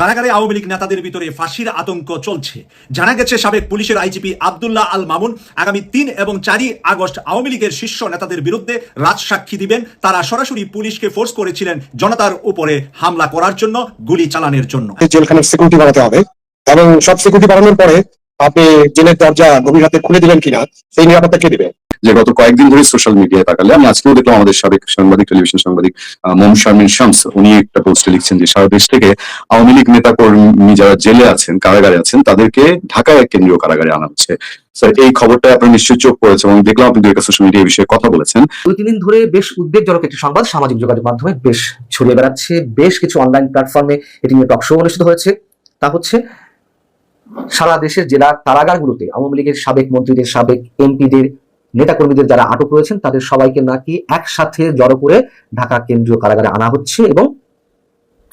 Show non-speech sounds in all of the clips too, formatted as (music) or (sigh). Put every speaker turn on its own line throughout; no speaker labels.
কারাগারে আওয়ামী লীগ নেতাদের ভিতরে ফাঁসির আতঙ্ক চলছে। জানা গেছে, সাবেক পুলিশের আইজিপি আবদুল্লাহ আল মামুন আগামী তিন এবং চারই আগস্ট আওয়ামী লীগের শীর্ষ নেতাদের বিরুদ্ধে রাজসাক্ষী দিবেন। তারা সরাসরি পুলিশকে ফোর্স করেছিলেন জনতার উপরে হামলা করার জন্য, গুলি চালানোর জন্য।
জেলখানার সিকিউরিটি বাড়াতে হবে এবং সব সিকিউরিটি বাড়ানোর পরে আপনি জেলের দরজা গভীর রাতে খুলে দিলেন কিনা, সেই নিরাপত্তা কে দিবে?
যে গত কয়েকদিন ধরে সোশ্যাল মিডিয়ায় তাকালে, আমি আজকেও দেখলাম আমাদের সাবেক সাংবাদিক টেলিভিশন সাংবাদিক মোহাম্মদ শারমিন শামস, উনি একটা পোস্টে লিখছেন যে, সারা দেশ থেকে আওয়ামী লীগ নেতা কর্মী যারা জেলে আছেন, কারাগারে আছেন, তাদেরকে ঢাকায় এক কেন্দ্রীয় কারাগারে আনা হচ্ছে। স্যার এই খবরটা চোখ পড়েছে এবং দেখলাম আপনি দুই সোশ্যাল মিডিয়া বিষয়ে কথা বলেছেন।
দুই তিন দিন ধরে বেশ উদ্বেগজনক একটি সংবাদ সামাজিক যোগাযোগ মাধ্যমে বেশ ছড়িয়ে বেড়াচ্ছে। বেশ কিছু অনলাইন প্ল্যাটফর্মে এটি নিয়ে টক শো অনুষ্ঠিত হয়েছে। তা হচ্ছে, সারা দেশের জেলা কারাগারগুলোতে আওয়ামী লীগের সাবেক মন্ত্রীদের, সাবেক এমপিদের নেতাকর্মীদের যারা আটক রয়েছেন, তাদের সবাইকে নাকি একসাথে জড়ো করে ঢাকা কেন্দ্রীয় কারাগারে আনা হচ্ছে এবং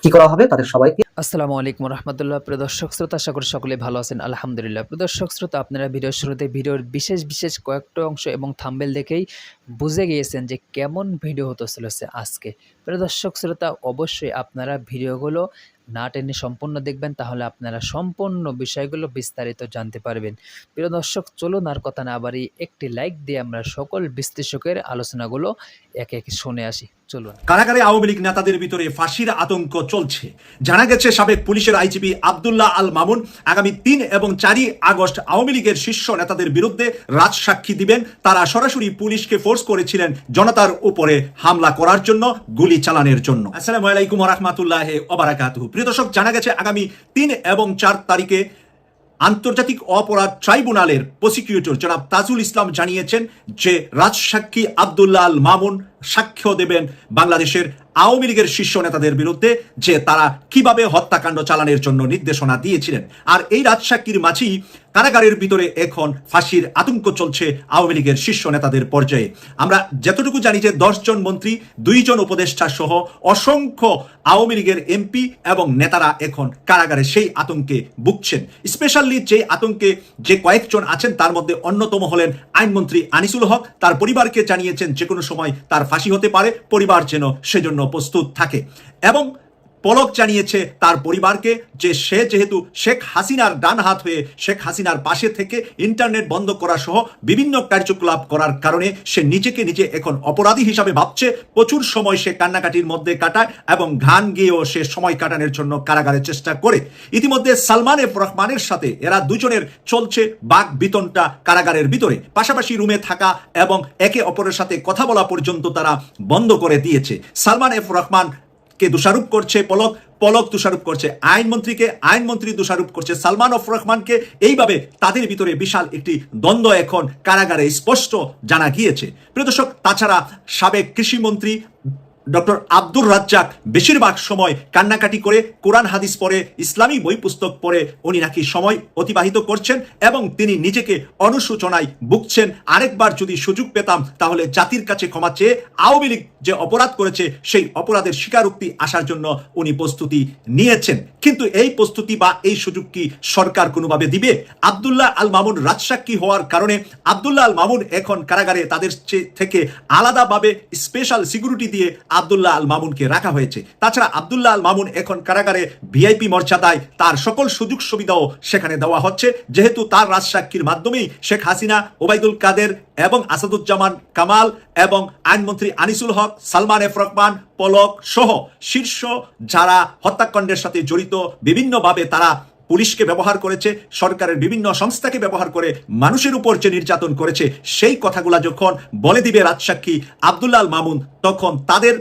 কি করা হবে তাদের সবাইকে?
আসসালামু আলাইকুম রহমতুল্লাহ। প্রিয় দর্শক শ্রোতা, আশা করি সকলে ভালো আছেন। আলহামদুলিল্লাহ। প্রিয় দর্শক শ্রোতা, আপনারা ভিডিওর শুরুতে ভিডিওর বিশেষ বিশেষ কয়েকটা অংশ এবং থাম্বেল দেখেই বুঝে গিয়েছেন যে কেমন ভিডিও হতে চলেছে আজকে। প্রিয় দর্শক শ্রোতা, অবশ্যই আপনারা ভিডিওগুলো না টেনে সম্পূর্ণ দেখবেন, তাহলে আপনারা সম্পূর্ণ বিষয়গুলো বিস্তারিত জানতে পারবেন। প্রিয় দর্শক, চলুন আর কথা না বাড়ি একটি লাইক দিয়ে আমরা সকল বিশ্লেষকের আলোচনাগুলো একে একে শুনে আসি। চলুন।
কারাগারে আওয়ামী লীগ নেতাদের ভিতরে ফাঁসির আতঙ্ক চলছে। জানা গেছে, সাবেক পুলিশের আইজিপি আবদুল্লাহ আল মামুন আগামী তিন এবং চারই আগস্ট আওয়ামী লীগের শীর্ষ নেতাদের বিরুদ্ধে রাজসাক্ষী দিবেন। তারা সরাসরি পুলিশকে ফোর্স করেছিলেন জনতার উপরে হামলা করার জন্য, গুলি চালানোর জন্য। আসসালামু আলাইকুম রহমতুল্লাহ ওবারাকাতুহু প্রিয় দর্শক, জানা গেছে আগামী তিন এবং চার তারিখে আন্তর্জাতিক অপরাধ ট্রাইব্যুনালের প্রসিকিউটর জনাব তাজুল ইসলাম জানিয়েছেন যে রাজসাক্ষী আবদুল্লাহ মামুন সাক্ষ্য দেবেন বাংলাদেশের আওয়ামী লীগের শীর্ষ নেতাদের বিরুদ্ধে যে তারা কীভাবে হত্যাকাণ্ড চালানোর জন্য নির্দেশনা দিয়েছিলেন। আর এই রাজসাক্ষীর মাঝেই কারাগারের ভিতরে এখন ফাঁসির আতঙ্ক চলছে আওয়ামী লীগের শীর্ষ নেতাদের পর্যায়ে। আমরা যতটুকু জানি যে দশজন মন্ত্রী দুইজন উপদেষ্টা সহ অসংখ্য আওয়ামী লীগের এমপি এবং নেতারা এখন কারাগারে সেই আতঙ্কে ভুগছেন। স্পেশালি যে আতঙ্কে যে কয়েকজন আছেন, তার মধ্যে অন্যতম হলেন আইনমন্ত্রী আনিসুল হক। তার পরিবারকে জানিয়েছেন যে কোনো সময় তার ফাঁসি হতে পারে, পরিবার যেন সেজন্য প্রস্তুত থাকে এবং পলক জানিয়েছে তার পরিবারকে যে সে যেহেতু শেখ হাসিনার ডান হাত হয়ে শেখ হাসিনার পাশে থেকে ইন্টারনেট বন্ধ করা সহ বিভিন্ন কার্যকলাপ করার কারণে সে নিজেকে নিজে এখন অপরাধী হিসাবে ভাবছে। প্রচুর সময় সে কান্নাকাটির মধ্যে কাটায় এবং ঘান গিয়েও সে সময় কাটানোর জন্য কারাগারের চেষ্টা করে। ইতিমধ্যে সালমান এফ রহমানের সাথে এরা দুজনের চলছে বাক বিতনটা কারাগারের ভিতরে। পাশাপাশি রুমে থাকা এবং একে অপরের সাথে কথা বলা পর্যন্ত তারা বন্ধ করে দিয়েছে। সালমান এফ রহমান কে দোষারোপ করছে? পলক পলক দোষারোপ করছে। আইনমন্ত্রীকে, আইনমন্ত্রী দোষারোপ করছে। সালমান অফ রহমানকে এইভাবে তাদের ভিতরে বিশাল একটি দ্বন্দ্ব এখন কারাগারে স্পষ্ট জানা গিয়েছে। প্রিয় দর্শক, তাছাড়া সাবেক কৃষিমন্ত্রী ডক্টর আব্দুর রাজ্জাক বেশিরভাগ সময় কান্নাকাটি করে কোরআন হাদিস পড়ে, ইসলামী বই পুস্তক পড়ে, উনি নাকি সময় অতিবাহিত করছেন এবং তিনি নিজেকে অনুশোচনায় ভুগছেন। আরেকবার যদি সুযোগ পেতাম, তাহলে জাতির কাছে ক্ষমা চেয়ে আওয়ামী লীগ যে অপরাধ করেছে, সেই অপরাধের স্বীকারোক্তি আসার জন্য উনি প্রস্তুতি নিয়েছেন। কিন্তু এই প্রস্তুতি বা এই সুযোগ কি সরকার কোনোভাবে দিবে? আবদুল্লাহ আল মামুন রাজসাক্ষী হওয়ার কারণে আবদুল্লাহ আল মামুন এখন কারাগারে তাদের থেকে আলাদাভাবে স্পেশাল সিকিউরিটি দিয়ে আবদুল্লাহ আল মামুনকে রাখা হয়েছে। তাছাড়া আবদুল্লাহ আল মামুন এখন কারাগারে ভিআইপি মর্যাদায় তার সকল সুযোগ সুবিধাও সেখানে দেওয়া হচ্ছে। যেহেতু তার রাজসাক্ষীর মাধ্যমেই শেখ হাসিনা, ওবায়দুল কাদের এবং আসাদুজ্জামান কামাল এবং আইনমন্ত্রী আনিসুল হক, সালমান এফ রহমান, পলক সহ শীর্ষ যারা হত্যাকাণ্ডের সাথে জড়িত, বিভিন্নভাবে তারা পুলিশকে ব্যবহার করেছে, সরকারের বিভিন্ন সংস্থাকে ব্যবহার করে মানুষের উপর যে নির্যাতন করেছে, সেই কথাগুলা যখন বলে দিবে রাজসাক্ষী আবদুল্লাহ আল মামুন, তখন তাদের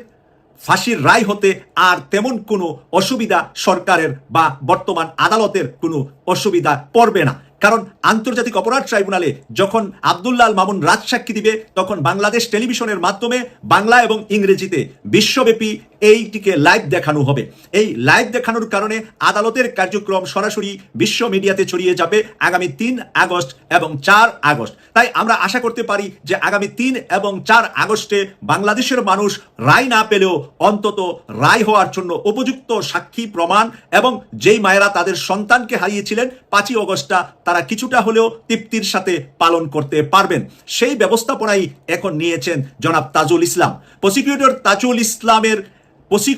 ফাঁসির রায় হতে আর তেমন কোনো অসুবিধা সরকারের বা বর্তমান আদালতের কোনো অসুবিধা পড়বে না। কারণ আন্তর্জাতিক অপরাধ ট্রাইব্যুনালে যখন আবদুল্লাল মামুন রাজসাক্ষী দিবে, তখন বাংলাদেশ টেলিভিশনের মাধ্যমে বাংলা এবং ইংরেজিতে বিশ্বব্যাপী এইটিকে লাইভ দেখানো হবে। এই লাইভ দেখানোর কারণে আদালতের কার্যক্রম সরাসরি বিশ্ব মিডিয়াতে ছড়িয়ে যাবে আগামী তিন আগস্ট এবং চার আগস্ট। তাই আমরা আশা করতে পারি যে আগামী তিন এবং চার আগস্টে বাংলাদেশের মানুষ রায় না পেলেও অন্তত রায় হওয়ার জন্য উপযুক্ত সাক্ষী প্রমাণ এবং যেই মায়েরা তাদের সন্তানকে হারিয়েছিলেন পাঁচই অগস্টটা, তারা কিছুটা হলেও তৃপ্তির সাথে পালন করতে পারবেন। সেই ব্যবস্থাপনাই এখন নিয়েছেন জনাব তাজুল ইসলাম। প্রসিকিউটর তাজুল ইসলামের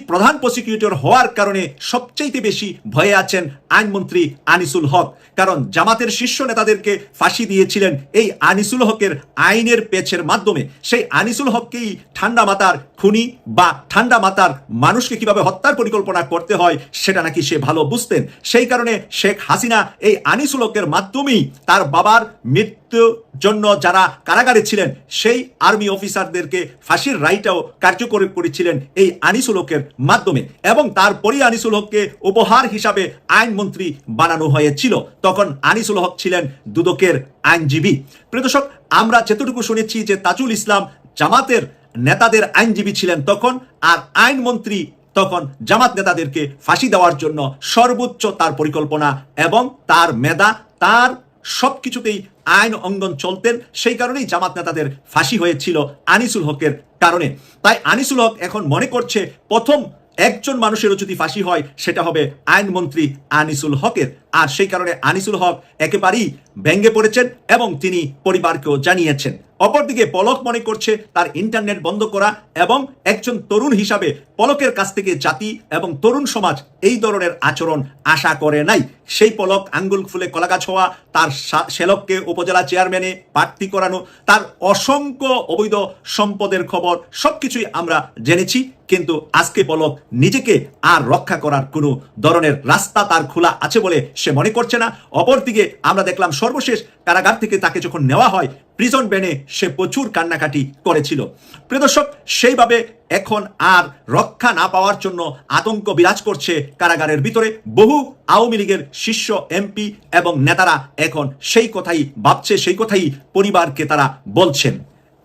প্রধান প্রসিকিউটর হওয়ার কারণে সবচাইতে বেশি ভয়ে আছেন আইনমন্ত্রী আনিসুল হক। কারণ জামাতের শীর্ষ নেতাদেরকে ফাঁসি দিয়েছিলেন এই আনিসুল হকের আইনের পেছের মাধ্যমে। সেই আনিসুল হককেই ঠান্ডা মাতার খুনি বা ঠান্ডা মাতার মানুষকে কীভাবে হত্যার পরিকল্পনা করতে হয়, সেটা নাকি সে ভালো বুঝতেন। সেই কারণে শেখ হাসিনা এই আনিসুল হকের মাধ্যমেই তার বাবার মৃত্যুর জন্য যারা কারাগারে ছিলেন, সেই আর্মি অফিসারদেরকে ফাঁসির রায়টাও কার্যকর করেছিলেন এই আনিসুল হকের মাধ্যমে এবং তারপরই আনিসুল হককে উপহার হিসাবে আইনমন্ত্রী বানানো হয়েছিল। তখন আনিসুল হক ছিলেন দুদকের আইনজীবী। প্রিয় দর্শক, আমরা যেতটুকু শুনেছি যে তাজুল ইসলাম জামাতের নেতাদের আইনজীবী ছিলেন তখন আর আইনমন্ত্রী তখন জামাত নেতাদেরকে ফাঁসি দেওয়ার জন্য সর্বোচ্চ তার পরিকল্পনা এবং তার মেধা, তার সব কিছুতেই আইন অঙ্গন চলতেন সেই কারণেই জামাত নেতাদের ফাঁসি হয়েছিল আনিসুল হকের কারণে। তাই আনিসুল হক এখন মনে করছে প্রথম একজন মানুষেরও যদি ফাঁসি হয়, সেটা হবে আইনমন্ত্রী আনিসুল হকের। আর সেই কারণে আনিসুল হক একেবারেই ব্যঙ্গে পড়েছেন এবং তিনি পরিবারকেও জানিয়েছেন। অপরদিকে পলক মনে করছে তার ইন্টারনেট বন্ধ করা এবং একজন তরুণ হিসাবে পলকের কাছ থেকে জাতি এবং তরুণ সমাজ এই ধরনের আচরণ আশা করে নাই। সেই পলক আঙ্গুল ফুলে কলাগাছ হওয়া, তার সা- শ্যালককে উপজেলা চেয়ারম্যানে প্রার্থী করানো, তার অসংখ্য অবৈধ সম্পদের খবর সবকিছুই আমরা জেনেছি, কিন্তু আজকে পলক নিজেকে আর রক্ষা করার কোনো ধরনের রাস্তা তার খোলা আছে বলে সে মনে করছে না। অপরদিকে আমরা দেখলাম সর্বশেষ কারাগার থেকে তাকে যখন নেওয়া হয় প্রিজন বেনে সে প্রচুর কান্নাকাটি করেছিল। প্রদর্শক সেইভাবে এখন আর রক্ষা না পাওয়ার জন্য আতঙ্ক বিরাজ করছে কারাগারের ভিতরে। বহু আওয়ামী লীগের শীর্ষ এমপি এবং নেতারা এখন সেই কথাই ভাবছে, সেই কথাই পরিবারকে তারা বলছেন।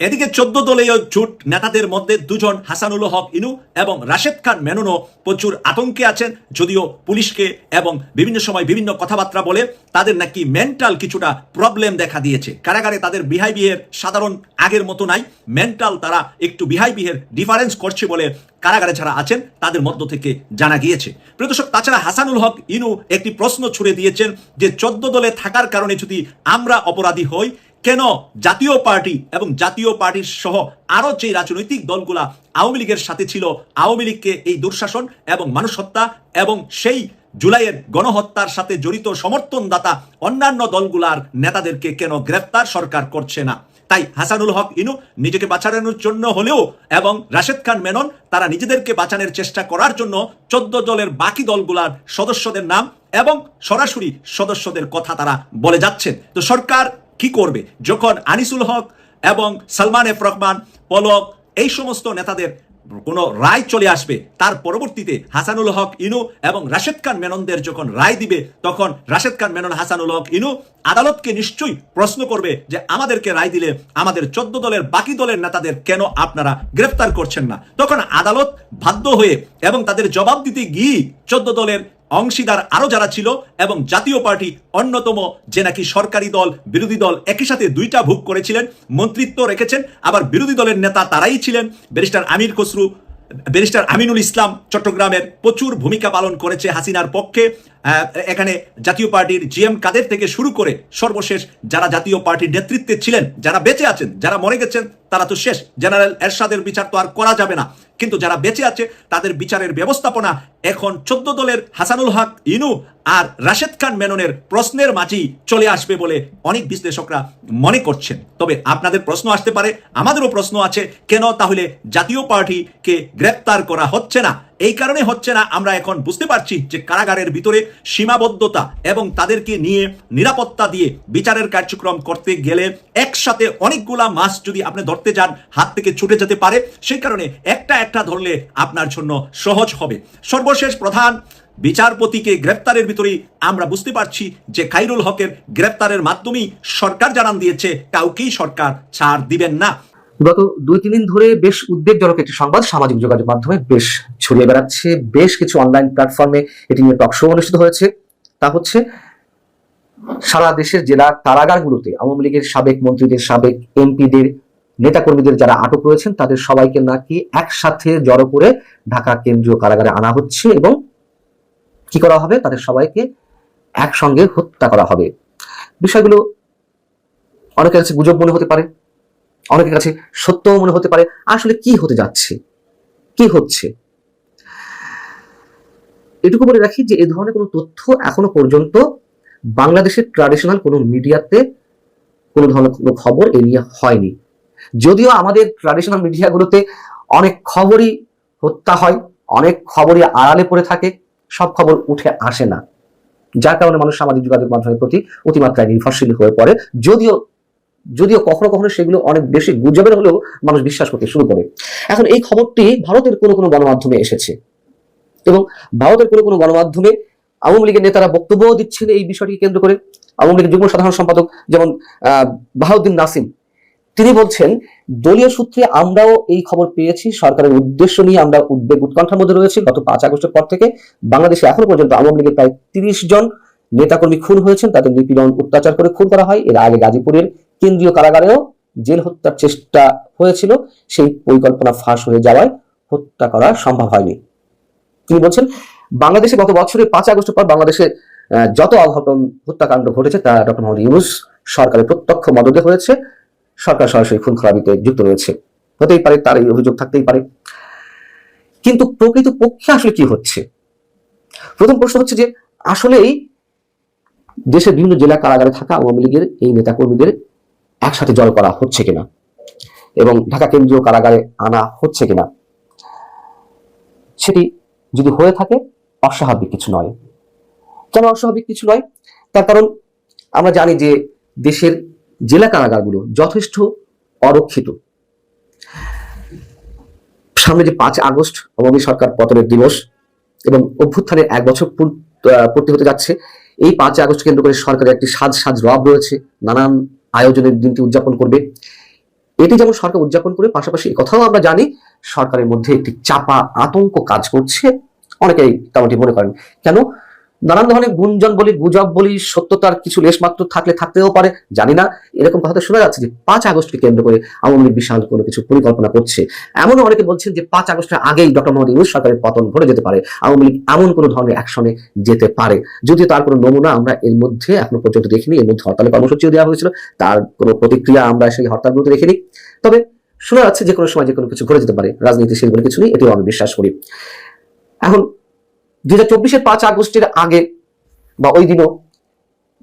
এদিকে চোদ্দ দলীয় জোট নেতাদের মধ্যে দুজন হাসানুল হক ইনু এবং রাশেদ খান মেননও প্রচুর আতঙ্কে আছেন, যদিও পুলিশকে এবং বিভিন্ন সময় বিভিন্ন কথাবার্তা বলে তাদের নাকি মেন্টাল কিছুটা প্রবলেম দেখা দিয়েছে। কারাগারে তাদের বিহেভিয়ার সাধারণ আগের মতো নাই, মেন্টাল তারা একটু বিহেভিয়ার ডিফারেন্স করছে বলে কারাগারে যারা আছেন তাদের মধ্য থেকে জানা গিয়েছে। প্রদর্শক তাছাড়া হাসানুল হক ইনু একটি প্রশ্ন ছুড়ে দিয়েছেন যে, চোদ্দ দলে থাকার কারণে যদি আমরা অপরাধী হই কেন জাতীয় পার্টি এবং জাতীয় পার্টির সহ আরও যে রাজনৈতিক দলগুলা আওয়ামী লীগের সাথে ছিল, আওয়ামী লীগকে এই দুঃশাসন এবং মানুষ হত্যা এবং সেই জুলাইয়ের গণহত্যার সাথে জড়িত সমর্থনদাতা অন্যান্য দলগুলার নেতাদেরকে কেন গ্রেফতার সরকার করছে না? তাই হাসানুল হক ইনু নিজেকে বাঁচানোর জন্য হলেও এবং রাশেদ খান মেনন তারা নিজেদেরকে বাঁচানোর চেষ্টা করার জন্য চোদ্দ দলের বাকি দলগুলার সদস্যদের নাম এবং সরাসরি সদস্যদের কথা তারা বলে যাচ্ছেন। তো সরকার কি করবে? যখন আনিসুল হক এবং সালমান এফ রহমান, পলক, এই সমস্ত নেতাদের কোনো রায় চলে আসবে, তার পরবর্তীতে হাসানুল হক ইনু এবং রাশেদ খান মেননদের যখন রায় দিবে, তখন রাশেদ খান মেনন, হাসানুল হক ইনু আদালতকে নিশ্চয়ই প্রশ্ন করবে যে, আমাদেরকে রায় দিলে আমাদের চোদ্দ দলের বাকি দলের নেতাদের কেন আপনারা গ্রেফতার করছেন না? তখন আদালত বাধ্য হয়ে এবং তাদের জবাব দিতে গিয়ে চোদ্দ দলের অংশীদার আরও যারা ছিল এবং জাতীয় পার্টি অন্যতম যে নাকি সরকারি দল, বিরোধী দল একই সাথে দুইটা ভোগ করেছিলেন, মন্ত্রিত্ব রেখেছেন, আবার বিরোধী দলের নেতা তারাই ছিলেন। ব্যারিস্টার আমির খসরু, ব্যারিস্টার আমিনুল ইসলাম চট্টগ্রামের প্রচুর ভূমিকা পালন করেছে হাসিনার পক্ষে। এখানে জাতীয় পার্টির জিএম কাদের থেকে শুরু করে সর্বশেষ যারা জাতীয় পার্টির নেতৃত্বে ছিলেন, যারা বেঁচে আছেন, যারা মরে গেছেন, তারা তো শেষ। জেনারেল এরশাদের বিচার তো আর করা যাবে না। কিন্তু যারা বেঁচে আছে, তাদের বিচারের ব্যবস্থাপনা এখন চোদ্দ দলের হাসানুল হক, ইনু আর রাশেদ খান মেননের প্রশ্নের মাঝেই চলে আসবে বলে অনেক বিশ্লেষকরা মনে করছেন। তবে আপনাদের প্রশ্ন আসতে পারে, আমাদেরও প্রশ্ন আছে, কেন তাহলে জাতীয় পার্টিকে গ্রেপ্তার করা হচ্ছে না? এই কারণে হচ্ছে না আমরা এখন বুঝতে পারছি যে কারাগারের ভিতরে সীমাবদ্ধতা এবং তাদেরকে নিয়ে নিরাপত্তা দিয়ে বিচারের কার্যক্রম করতে গেলে একসাথে অনেকগুলা মাছ যদি আপনি ধরতে যান, হাত থেকে ছুটে যেতে পারে। সেই কারণে একটা একটা ধরলে আপনার জন্য সহজ হবে। সর্বশেষ প্রধান, বিচারপতিকে গ্রেপ্তারের ভিতরেই আমরা বুঝতে পারছি যে খাইরুল হকের গ্রেপ্তারের মাধ্যমেই সরকার জানান দিয়েছে, কাউকেই সরকার ছাড় দিবেন না।
গত দুই তিন দিন ধরে বেশ উদ্বেগজনক একটি সংবাদ সামাজিক যোগাযোগ মাধ্যমে বেশ ছড়িয়ে বেড়াচ্ছে। বেশ কিছু অনলাইন প্ল্যাটফর্মে এটি নিয়ে টক শো অনুষ্ঠিত হয়েছে। তা হচ্ছে, সারা দেশের জেলা কারাগারগুলোতে আওয়ামী লীগের সাবেক মন্ত্রীদের, সাবেক এমপিদের, নেতাকর্মীদের যারা আটক রয়েছেন, তাদের সবাইকে নাকি একসাথে জড়ো করে ঢাকা কেন্দ্রীয় কারাগারে আনা হচ্ছে এবং কি করা হবে? তাদের সবাইকে একসঙ্গে হত্যা করা হবে। বিষয়গুলো অনেকের কাছে গুজব মনে হতে পারে। অনেকের কাছে সত্য মনে হতে পারে, আসলে কি হতে যাচ্ছে? কি হচ্ছে? এটুকু বলে রাখি যে এই ধরনের কোনো তথ্য এখনও পর্যন্ত বাংলাদেশের ট্র্যাডিশনাল কোনো মিডিয়াতে কোনো ধরনের কোনো খবর এ নিয়ে হয়নি। যদিও আমাদের ট্র্যাডিশনাল মিডিয়াগুলোতে অনেক খবরই হত্যা হয়, অনেক খবরই আড়ালে পড়ে থাকে, সব খবর উঠে আসে না। যার কারণে মানুষ সামাজিক যোগাযোগ মাধ্যমের প্রতি অতিমাত্রায় নির্ভরশীল হয়ে পড়ে। যদিও যদিও কখনো কখনো সেগুলো অনেক বেশি গুজবের হলেও মানুষ বিশ্বাস করতে শুরু করে। এখন এই খবরটি ভারতের কোনো কোনো গণমাধ্যমে এসেছে এবং ভারতের কোনো কোনো গণমাধ্যমে আওয়ামী লীগের নেতারা বক্তব্য দিচ্ছেন এই বিষয়টিকে কেন্দ্র করে। আওয়ামী লীগের যুগ্ম সাধারণ সম্পাদক যেমন বাহাউদ্দিন নাসিম, তিনি বলছেন, দলীয় সূত্রে আমরাও এই খবর পেয়েছি। সরকারের উদ্দেশ্য নিয়ে আমরা উদ্বেগ উৎকণ্ঠার মধ্যে রয়েছি। গত পাঁচ আগস্টের পর থেকে বাংলাদেশে এখনও পর্যন্ত আওয়ামী লীগের প্রায় তিরিশ জন নেতাকর্মী খুন হয়েছেন। তাদের নিপীড়ন অত্যাচার করে খুন করা হয়। এর আগে গাজীপুরের কেন্দ্রীয় কারাগারেও জেল হত্যার চেষ্টা হয়েছিল, সেই পরিকল্পনা ফাঁস হয়ে যাওয়ায় হত্যা করা সম্ভব হয়নি। তিনি বলছেন, বাংলাদেশে গত বছরের পাঁচ আগস্টের পর বাংলাদেশে যত অঘটন, হত্যাকাণ্ড ঘটেছে, তা ডক্টর মোহাম্মদ ইউনুস সরকারের প্রত্যক্ষ মদতে হয়েছে। সরকার সরাসরি খুন খারাপিতে যুক্ত রয়েছে। হতেই পারে তার এই অভিযোগ থাকতেই পারে। কিন্তু প্রকৃত পক্ষে আসলে কি হচ্ছে? প্রথম প্রশ্ন হচ্ছে যে, আসলেই দেশের বিভিন্ন জেলা কারাগারে থাকা আওয়ামী লীগের এই নেতাকর্মীদের একসাথে জড়ো করা হচ্ছে কিনা? এবং ঢাকা কেন্দ্রীয় কারাগারে আনা হচ্ছে কিনা? সেটি যদি হয়ে থাকে, অস্বাভাবিক কিছু নয়। কেন অস্বাভাবিক কিছু নয়? তার কারণ আমরা জানি যে দেশের জেলা কারাগারগুলো যথেষ্ট অরক্ষিত। সামনে যে পাঁচ আগস্ট আওয়ামী সরকার পতনের দিবস এবং অভ্যুত্থানের এক বছর পূর্তি হতে যাচ্ছে, এই পাঁচ আগস্ট কেন্দ্র করে সরকারের একটি সাজ সাজ রব রয়েছে, নানান আয়োজনের দিনটি উদযাপন করবে। এটি যেমন সরকার উদযাপন করে, পাশাপাশি কথাও আমরা জানি, সরকারের মধ্যে একটি চাপা আতঙ্ক কাজ করছে। অনেকেই তেমনটি মনে করেন। কেন? নানান ধরনের গুঞ্জন বলি, গুজব বলি, সত্যতার কিছু লেশমাত্র থাকলে থাকতেও পারে, জানি না। এরকম কথা শোনা যাচ্ছে যে পাঁচ আগস্টকে কেন্দ্র করে আওয়ামী লীগ বিশাল কোনো কিছু পরিকল্পনা করছে। এমনও অনেকে বলছেন যে পাঁচ আগস্টের আগেই ডক্টর মোহাম্মদ ইউনুস সরকারের পতন ঘটে যেতে পারে। আওয়ামী লীগ এমন কোনো ধরনের অ্যাকশনে যেতে পারে। যদিও তার কোনো নমুনা আমরা এর মধ্যে এখনও পর্যন্ত দেখিনি, এর মধ্যে হরতালের কর্মসূচিও দেওয়া হয়েছিল, তার কোনো প্রতিক্রিয়া আমরা সেই হরতাল হরতালগুলোতে দেখিনি। তবে শোনা যাচ্ছে যে কোনো সময় যে কোনো কিছু ঘটে যেতে পারে রাজনীতি সেগুলো কিছু নেই, এটিও আমি বিশ্বাস করি। এখন দুই হাজার চব্বিশের পাঁচ আগস্টের আগে বা ওই দিনও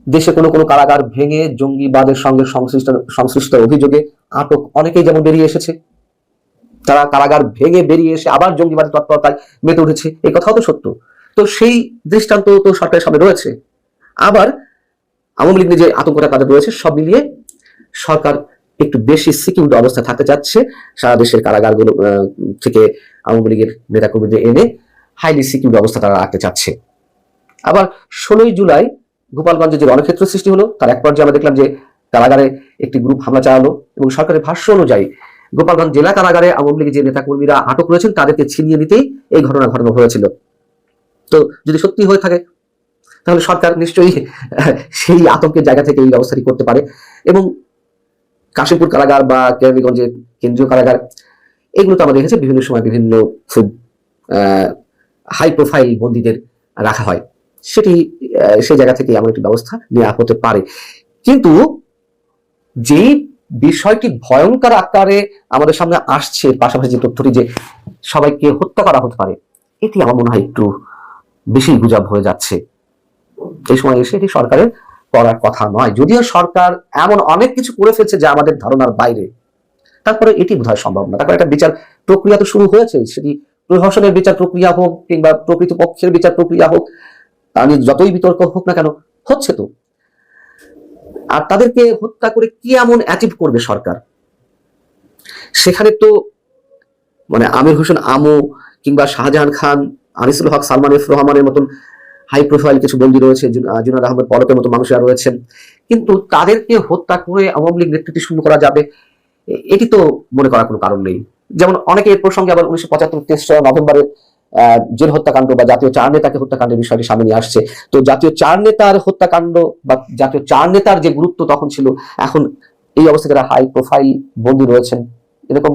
দেশে কোনো কোনো কারাগার ভেঙে জঙ্গিবাদের সঙ্গে সংশ্লিষ্ট সংশ্লিষ্ট অভিযোগে আটক অনেকেই যেমন বেরিয়ে এসেছে। তারা কারাগার ভেঙে বেরিয়ে এসে আবার জঙ্গিবাদের তৎপরতায় মেতে উঠেছে, এই কথাও তো সত্য। তো সেই দৃষ্টান্ত তো সরকারের সামনে রয়েছে। আবার আওয়ামী লীগ যে আতঙ্কটা তাদের রয়েছে, সব মিলিয়ে সরকার একটু বেশি সিকিউরিড অবস্থা থাকতে চাচ্ছে। সারা দেশের কারাগারগুলো থেকে আওয়ামী লীগের নেতাকর্মীদের এনে হাইলি সিকিউর ব্যবস্থা তারা রাখতে চাচ্ছে। আবার ষোলোই জুলাই গোপালগঞ্জে যে রণক্ষেত্র সৃষ্টি হলো, তার এক পর্যায়ে আমরা দেখলাম যে কারাগারে একটি গ্রুপ হামলা চালালো এবং সরকারের ভাষ্য অনুযায়ী গোপালগঞ্জ জেলা কারাগারে আওয়ামী লীগের যে নেতাকর্মীরা আটক রয়েছেন, তাদেরকে ছিনিয়ে নিতেই এই ঘটনা ঘটানো হয়েছিল। তো যদি সত্যি হয়ে থাকে, তাহলে সরকার নিশ্চয়ই (laughs) সেই আতঙ্কের জায়গা থেকে এই ব্যবস্থাটি করতে পারে এবং কাশীপুর কারাগার বা কেরানীগঞ্জের কেন্দ্রীয় কারাগার, এগুলো তো আমরা দেখেছি বিভিন্ন সময় বিভিন্ন খুব হাই প্রোফাইল বন্দীদের রাখা হয়। সেটি সেই জায়গা থেকে এমন একটি ব্যবস্থা নেওয়া হতে পারে। কিন্তু যে বিষয়টি ভয়ঙ্কর আকারে আমাদের সামনে আসছে, পাশাপাশি যে তথ্যটি যে সবাইকে হত্যা করা হতে পারে, এটি আমার মনে হয় একটু বেশি গুজব হয়ে যাচ্ছে। এই সময় এসে এটি সরকারের করার কথা নয়। যদিও সরকার এমন অনেক কিছু করে ফেলছে যা আমাদের ধারণার বাইরে, তারপরে এটি বোধহয় সম্ভব না। তারপরে একটা বিচার প্রক্রিয়া তো শুরু হয়েছে, সেটি প্রহসনের বিচার প্রক্রিয়া হোক কিংবা প্রকৃতপক্ষের বিচার প্রক্রিয়া হোক, তা নিয়ে যতই বিতর্ক হোক না কেন, হচ্ছে তো। আর তাদেরকে হত্যা করে কি এমন অ্যাচিভ করবে সরকার? সেখানে তো মানে আমির হোসেন আমু কিংবা শাহজাহান খান, আনিসুল হক, সালমান এফ রহমানের মতন হাই প্রোফাইল কিছু বন্দী রয়েছে জুনাদ আহমেদ পলকের মতো মানুষরা রয়েছেন কিন্তু তাদেরকে হত্যা করে আওয়ামী লীগ নেতৃত্ব শুরু করা যাবে এটি তো মনে করার কোনো কারণ নেই। যেমন অনেকে এর প্রসঙ্গে আবার উনিশশো পঁচাত্তর, তেসরা নভেম্বরে জেল হত্যাকাণ্ড বা জাতীয় চার নেতাকে হত্যাকাণ্ডের বিষয়টি সামনে আসছে। তো জাতীয় চার নেতার হত্যাকাণ্ড বা জাতীয় চার নেতার যে গুরুত্ব তখন ছিল, এখন এই অবস্থায় যারা হাই প্রোফাইল বন্দী রয়েছেন। এরকম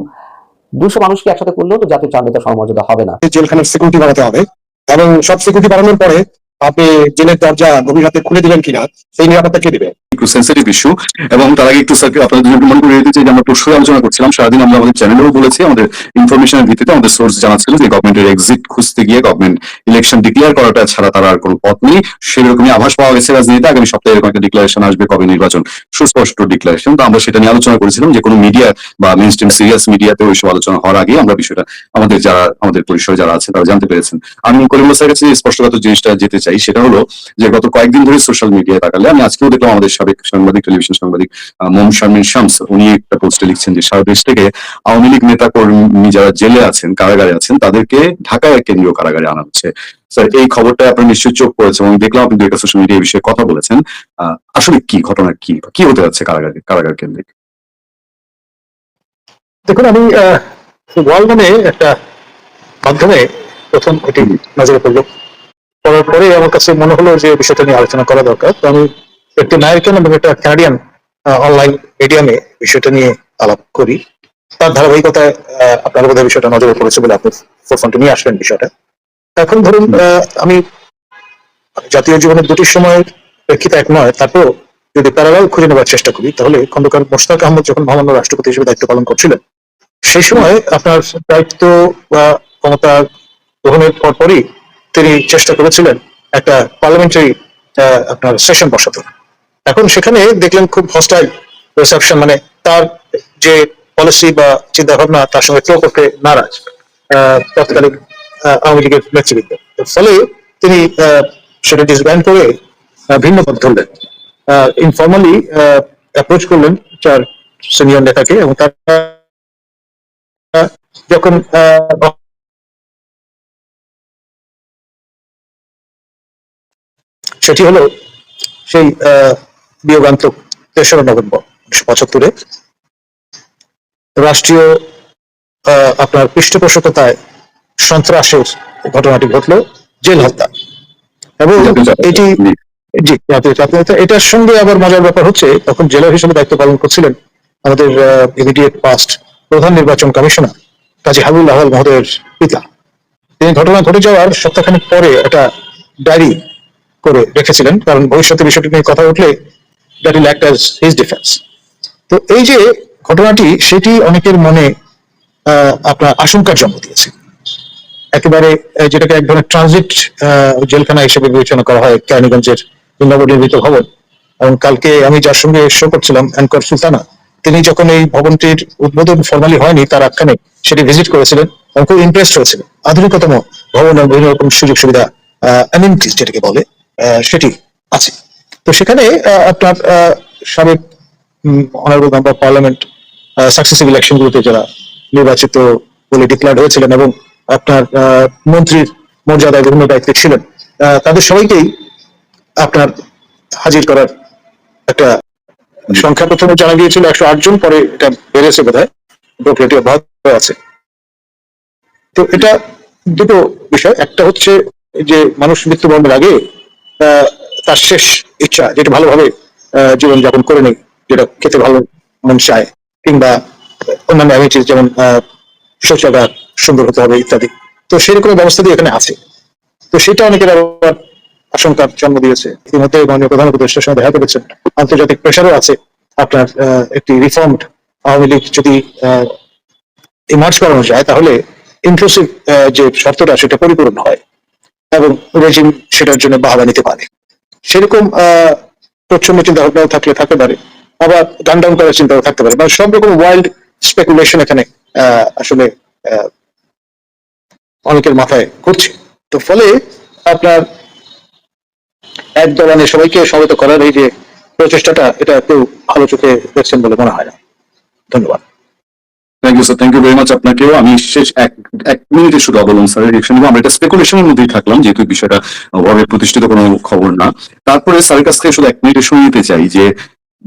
দুশো মানুষকে একসাথে করলেও তো জাতীয় চার নেতার সমমর্যাদা হবে না।
জেলখানার সিকিউরিটি বাড়াতে হবে এবং সব সিকিউরিটি বাড়ানোর পরে আপনি জেলের দরজা গভীর রাতে খুলে দিবেন কিনা, সেই নিরাপত্তা কে দিবে?
একটু সেন্সিটিভ ইস্যু এবং তার আগে একটু স্যার আপনাদের দুজনকে মনে করে দিতে চাই যে আমরা পরশু আলোচনা করছিলাম, সারাদিন আমরা আমাদের চ্যানেলেও বলেছি, আমাদের ইনফরমেশনের ভিত্তিতে আমাদের সোর্স জানাচ্ছিল যে গভর্নমেন্টের এক্সিট খুঁজতে গিয়ে গভর্নমেন্ট ইলেকশন ডিক্লেয়ার করাটা ছাড়া তার আর কোনো পথ নেই। সেরকমই আভাস পাওয়া গেছে রাজনীতিতে, আগামী সপ্তাহে এরকম একটা ডিক্লারেশন আসবে কবে নির্বাচন? সুস্পষ্ট ডিক্লারেশন তো আমরা সেটা নিয়ে আলোচনা করেছিলাম যে কোনো মিডিয়া বা মেন স্ট্রিম সিরিয়াস মিডিয়াতে ওইসব আলোচনা হওয়ার আগে আমরা বিষয়টা আমাদের যারা, আমাদের পরিসরে যারা আছে তারা জানতে পেরেছেন। আমি করিমুল্লাহ স্যারের কাছে স্পষ্টগত জিনিসটা যেতে চাই সেটা হলো যে গত কয়েকদিন ধরে সোশ্যাল মিডিয়ায় তাকালে আমি আজকেও দেখলাম আমাদের সাবেক সাংবাদিক টেলিভিশন সাংবাদিক মোহাম্মদ শারমিন শামস উনি একটা পোস্টে লিখছেন যে সারা দেশ থেকে আওয়ামী লীগ নেতা কর্মী যারা জেলে আছেন কারাগারে আছেন তাদেরকে ঢাকায় কেন্দ্রীয় কারাগারে আনা হচ্ছে। স্যার এই খবরটা আপনার নিশ্চয়ই চোখ পড়েছে এবং দেখলাম আপনি দুইটা সোশ্যাল মিডিয়া বিষয়ে কথা বলেছেন। আসলে কি ঘটনা কি কি হতে যাচ্ছে কারাগার কারাগার কেন্দ্রিক
দেখুন আমি ওয়াল নামে একটা মাধ্যমে প্রথম এটি নজরে পড়ল পড়ার পরে আমার কাছে মনে হলো যে বিষয়টা নিয়ে আলোচনা করা দরকার। তো আমি একটি আমেরিকান এবং একটা কানাডিয়ান অনলাইন মিডিয়ামে বিষয়টা নিয়ে আলাপ করি। তার ধারাবাহিকতায় আপনার বোধহয় বিষয়টা নজরে পড়েছে বলে আপনি ফোরফ্রন্টে নিয়ে আসলেন বিষয়টা। এখন ধরুন আমি জাতীয় জীবনের দুটি সময়ের প্রেক্ষিতে এক নয় তারপর যদি প্যারালাল খুঁজে নেবার চেষ্টা করি, তাহলে খন্দকার মোশতাক আহমদ যখন মহামান্য রাষ্ট্রপতি হিসেবে দায়িত্ব পালন করছিলেন, সেই সময় আপনার দায়িত্ব বা ক্ষমতা গ্রহণের পরপরই তিনি চেষ্টা করেছিলেন একটা পার্লামেন্টারি আপনার সেশন বসাতে। এখন সেখানে দেখলেন খুব হস্টাইল রিসেপশন মানে তার যে পলিসি বা চিন্তা ভাবনা তার সঙ্গে ফ্লো করতে নারাজ তৎকালীন আওয়ামী লীগের নেতৃবৃন্দ। ফলে তিনি সেটা ডিসব্যান্ড করে ভিন্ন পথ ধরলেন। ইনফর্মালি অ্যাপ্রোচ করলেন চার সিনিয়র নেতাকে এবং তারা যখন সেটি হলো সেই বিয়োগান্তক তেসরা নভেম্বর উনিশশো পঁচাত্তরে। রাষ্ট্রীয় আপনার পৃষ্ঠপোষকতায় সন্ত্রাসের ঘটনাটি ঘটলো, জেল হত্যা। এবং এটি জি এটার সঙ্গে আবার মজার ব্যাপার হচ্ছে, তখন জেলার হিসেবে দায়িত্ব পালন করছিলেন আমাদের ইমিডিয়েট পাস্ট প্রধান নির্বাচন কমিশনার কাজী হাবুল আহল মহোদয়ের পিতা। তিনি ঘটনা ঘটে যাওয়ার সপ্তাহখানেক পরে একটা ডায়েরি করে রেখেছিলেন, কারণ ভবিষ্যতে বিষয়টি নিয়ে কথা উঠলে that will act as his defence তো এই যে ঘটনাটি, সেটি অনেকের মনে আপনার আশঙ্কার জন্ম দিয়েছে। একেবারে যেটাকে এক ধরনের ট্রানজিট জেলখানা হিসেবে বিবেচনা করা হয় কেরানীগঞ্জের নবনির্মিত ভবন। এবং কালকে আমি যার সঙ্গে শো করছিলাম অ্যাঙ্কর সুলতানা, তিনি যখন এই ভবনটির উদ্বোধন ফর্মালি হয়নি, তার আখ্যানে সেটি ভিজিট করেছিলেন এবং খুব ইমপ্রেসড হয়েছিলেন। আধুনিকতম ভবন বিভিন্ন রকম সুযোগ সুবিধা যেটাকে বলে সেটি আছে। তো সেখানে আপনার সাবেক honourable member parliament successive election গুলোতে যারা নির্বাচিত বলে ডিক্লার হয়েছিলেন এবং আপনার মন্ত্রীর মর্যাদায় বিভিন্ন দায়িত্বে ছিলেন তাদের সবাইকেই আপনার হাজির করার একটা সংখ্যা প্রথমে জানা গিয়েছিল একশো আট জন, পরে এটা বেড়েছে বোধ হয় আছে। তো এটা দুটো বিষয়, একটা হচ্ছে যে মানুষ মৃত্যুবরণের আগে তার শেষ ইচ্ছা যেটা ভালোভাবে জীবনযাপন করে নেই, যেটা খেতে ভালো মন চায়, কিংবা অন্যান্য অ্যামিটিস যেমন শৌচাগার সুন্দর হতে হবে ইত্যাদি। তো সেরকম ব্যবস্থা দিয়ে এখানে আছে। তো সেটা অনেকের আবার আশঙ্কার জন্ম দিয়েছে। ইতিমধ্যে মাননীয় প্রধান উপদেষ্টার সঙ্গে দেখা করেছেন। আন্তর্জাতিক প্রেশারও আছে আপনার একটি রিফর্মড আওয়ামী লীগ যদি ইমার্জ করানো যায়, তাহলে ইনক্লুসিভ যে শর্তটা, সেটা পরিপূরণ হয় এবং রেজিম সেটার জন্য বাহাবা নিতে পারে। সেরকম প্রচ্ছন্ন চিন্তা ভাবনাও থাকলে থাকতে পারে। আবার গান ডাউন করার চিন্তাও থাকতে পারে। মানে সব রকম ওয়াইল্ড স্পেকুলেশন এখানে আসলে অনেকের মাথায় ঘুরছে। তো ফলে আপনার এক দলানে সবাইকে সমবেত করার এই যে প্রচেষ্টাটা, এটা কেউ ভালো চোখে দেখছেন বলে মনে হয় না। ধন্যবাদ।
Thank you sir thank you very much আপনাকেও আমি শেষ এক এক মিনিটে শুধু অবলম্বন স্যারের রিয়েকশন নিবো। আমরা এটা স্পেকুলেশনের মধ্যেই থাকলাম, যেহেতু বিষয়টা ভাবে প্রতিষ্ঠিত কোনো খবর না। তারপরে স্যারের কাছ থেকে শুধু এক মিনিটে শুনে নিতে চাই যে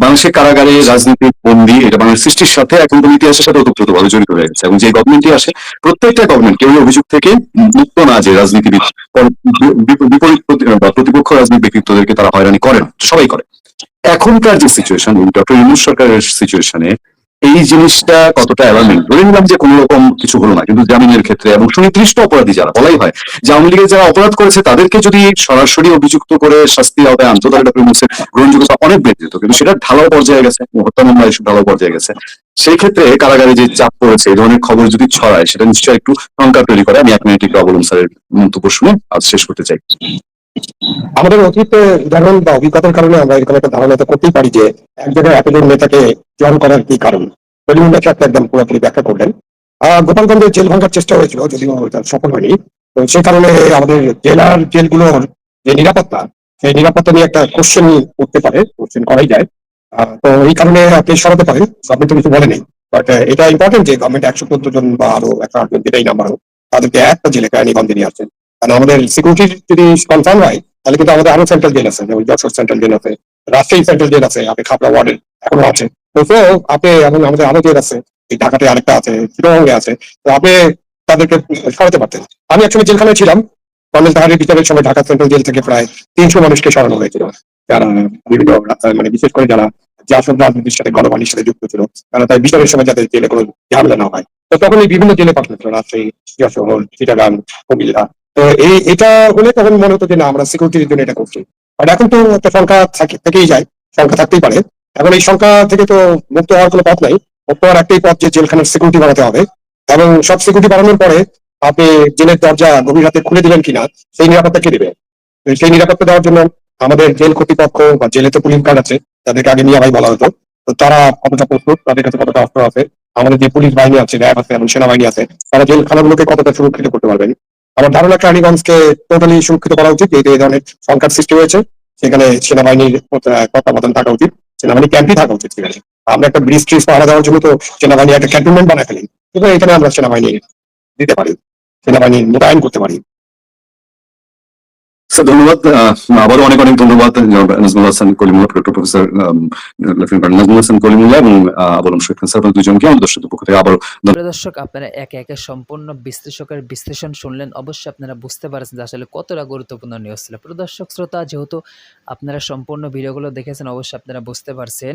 বাংলাদেশের কারাগারে রাজনীতির বন্দী, এটা বাংলাদেশ সৃষ্টির সাথে এখন ইতিহাসের সাথে ওতপ্রোতভাবে জড়িত হয়ে গেছে। এবং যে গভর্নমেন্টই আসে, প্রত্যেকটা গভর্নমেন্ট কেউ অভিযোগ থেকে মুক্ত না যে রাজনীতিবিদ বিপরীত প্রতিপক্ষ রাজনৈতিক ব্যক্তিত্বদেরকে তারা হয়রানি করে না, সবাই করে। এখনকার যে সিচুয়েশন ডক্টর ইউনুস সরকারের সিচুয়েশনে এই জিনিসটা কতটা অ্যালার্মিং ধরে নিলাম যে কোনো রকম কিছু হলো না, কিন্তু জামিনের ক্ষেত্রে এবং সুনির্দিষ্ট অপরাধী যারা, বলাই হয় যে আওয়ামী লীগের যারা অপরাধ করেছে, তাদেরকে যদি সরাসরি অভিযুক্ত করে শাস্তি আওতায় আনতো তাহলে ডক্টর ইউনূসের গ্রহণযোগ্যতা অনেক বেড়ে যেত কিন্তু সেটা ঢালাও পর্যায়ে গেছে হত্যা মামলা এসব ঢালাও পর্যায়ে গেছে। সেই ক্ষেত্রে কারাগারে যে চাপ পড়েছে, এই ধরনের খবর যদি ছড়ায়, সেটা নিশ্চয়ই একটু শঙ্কা তৈরি করে। আমি এক মিনিট একটু অবলম্ব স্যারের মন্তব্য শুনে আজ শেষ করতে চাই।
আমাদের অতীতে উদাহরণ বা অভিজ্ঞতার কারণে আমরা এরকম একটা ধারণা তো করতেই পারি যে এক জায়গায় এতজন নেতাকে জয়েন করার কি কারণ? রবীন্দ্র একটা একদম পুরোপুরি ব্যাখ্যা করলেন। গোপালগঞ্জে জেল ভাঙার চেষ্টা হয়েছিল, যদিও সফল হয়নি। তো সে কারণে আমাদের জেলার জেলগুলোর যে নিরাপত্তা, সেই নিরাপত্তা নিয়ে একটা কোশ্চেন করতে পারে কোশ্চেন করাই যায়। তো এই কারণে আপনি সরাতে পারেন গভর্নমেন্ট তো কিছু বলেনি বাট এটা ইম্পর্টেন্ট যে গভর্নমেন্ট একশো চোদ্দ জন বা আরও একশো আট জন যেটাই নাম্বার হোক, তাদেরকে একটা জেলে কেরানীগঞ্জে নিয়ে আসছেন। কারণ আমাদের সিকিউরিটি যদি কনফার্ম হয়, তাহলে কিন্তু আমাদের আরও সেন্ট্রাল জেল আছে, যেমন যশোর সেন্ট্রাল জেল আছে, রাজশাহী সেন্ট্রাল জেল আছে, আপনি খাপড়া ওয়ার্ডের এখনও আছে তো আপনি এখন আমাদের আরও জেল আছে, এই ঢাকাতে আরেকটা আছে চিটগঙ্গে আছে, তো আপনি তাদেরকে সরাতে পারতেন। আমি একসময় জেলখানায় ছিলাম, কর্নেল তাহারের বিচারের সময় ঢাকা সেন্ট্রাল জেল থেকে প্রায় তিনশো মানুষকে সরানো হয়েছিল। যারা বিভিন্ন মানে বিশেষ করে যারা জাসদ রাজনীতির সাথে গণমানির সাথে যুক্ত ছিল, তারা তাই বিচারের সময় যাতে জেলে কোনো ঝামেলা না হয়। তো তখন এই বিভিন্ন জেলে পাঠানো ছিল রাজশাহী, যশোর, চিটাগাং, কুমিল্লা তো এই, এটা হলে তখন মনে হতো যে না, আমরা সিকিউরিটির জন্য এটা করছি। আর এখন তো একটা সংখ্যা থাকে, থেকেই যায়, সংখ্যা থাকতেই পারে। এখন এই সংখ্যা থেকে তো মুক্ত হওয়ার কোনো পথ নাই। মুক্ত হওয়ার একটাই পথ যে জেলখানার সিকিউরিটি বাড়াতে হবে। এবং সব সিকিউরিটি বাড়ানোর পরে আপনি জেলের দরজা গভীর রাতে খুলে দিলেন কিনা, সেই নিরাপত্তা কে দেবে? সেই নিরাপত্তা দেওয়ার জন্য আমাদের জেল কর্তৃপক্ষ বা জেলে তো পুলিশ গার্ড আছে, তাদেরকে আগে নিয়ে ভাই বলা হতো। তো তারা কতটা প্রস্তুত, তাদের কাছে কতটা অস্ত্র আছে, আমাদের যে পুলিশ বাহিনী আছে, র্যাব আছে এবং সেনাবাহিনী আছে, তারা জেলখানাগুলোকে কতটা সুরক্ষিত করতে পারবেন? আমার ধারণা কেরানীগঞ্জকে টোটালি সুরক্ষিত করা উচিত। এই ধরনের সংখ্যার সৃষ্টি হয়েছে, সেখানে সেনাবাহিনীর তত্ত্বাবধান থাকা উচিত। সেনাবাহিনী ক্যাম্পই থাকা উচিত সেখানে আমরা একটা ব্রিজ ট্রিজ পাহারা দেওয়ার জন্য তো সেনাবাহিনী একটা ক্যান্টনমেন্ট বানায় ফেলি। কিন্তু এখানে আমরা সেনাবাহিনী দিতে পারি। সেনাবাহিনী মোতায়েন করতে পারি।
ধন্যবাদ। আবারও অনেক অনেক ধন্যবাদ নাজমুল হাসান কলিমুল্লাহ ডক্টর এবং দুজনকে
আপনারা একে সম্পূর্ণ বিশ্লেষকের বিশ্লেষণ শুনলেন। অবশ্যই আপনারা বুঝতে পারছেন আসলে কতটা গুরুত্বপূর্ণ নিউজ ছিল। প্রিয় দর্শক, শ্রোতা, যেহেতু আপনারা সম্পূর্ণ ভিডিওগুলো দেখেছেন, অবশ্যই আপনারা বুঝতে পারছেন।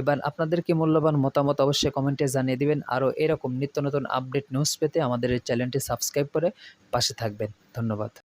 এবার আপনাদের কি মূল্যবান মতামত অবশ্যই কমেন্টে জানিয়ে দিবেন। আরও এরকম নিত্য নতুন আপডেট নিউজ পেতে আমাদের চ্যানেলটি সাবস্ক্রাইব করে পাশে থাকবেন। ধন্যবাদ।